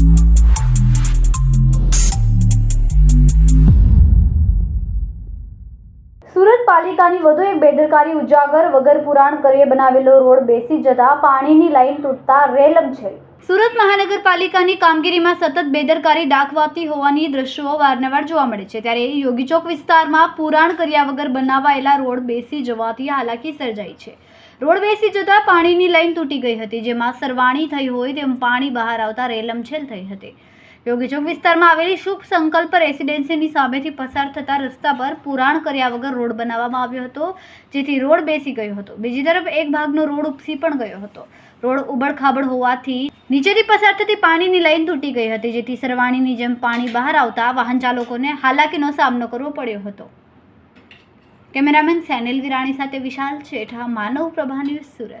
you Surat પાલિકાની વધુ એક બેદરકારી ઉજાગર વગર પુરાણ કરીએ બનાવેલો રોડ બેસી જતા પાણીની લાઈન તૂટતા રેલમ છે સુરત મહાનગરપાલિકાની કામગીરીમાં સતત બેદરકારી દાખવાતી હોવાની દ્રશ્યો વારંવાર જોવા મળે છે. ત્યારે યોગી ચોક વિસ્તારમાં પુરાણ કર્યા વગર બનાવાયેલા રોડ બેસી જવાથી હાલાકી સર્જાઈ છે. રોડ બેસી જતા પાણીની લાઈન તૂટી ગઈ હતી, જેમાં સરવાણી થઈ હોય તેમ પાણી બહાર આવતા રેલમછેલ થઈ હતી. યોગી ચોક વિસ્તારમાં આવેલી શુભ સંકલ્પ રેસિડેન્સીની સામેથી પસાર થતા રસ્તા પર પુરાણ કર્યા વગર રોડ બનાવવામાં આવ્યો હતો, જેથી રોડ બેસી ગયો હતો. બીજી તરફ એક ભાગનો રોડ ઉપસી પણ ગયો હતો. રોડ ઉબડખાબડ હોવાથી નીચેથી પસાર થતી પાણીની લાઈન તૂટી ગઈ હતી, જેથી સરવાણીની જેમ પાણી બહાર આવતા વાહન ચાલકોને હાલાકીનો સામનો કરવો પડ્યો હતો. કેમેરામેન સેનિલ વિરાણી સાથે વિશાલ છેઠા માનવ પ્રભા ન્યૂઝ સુરત.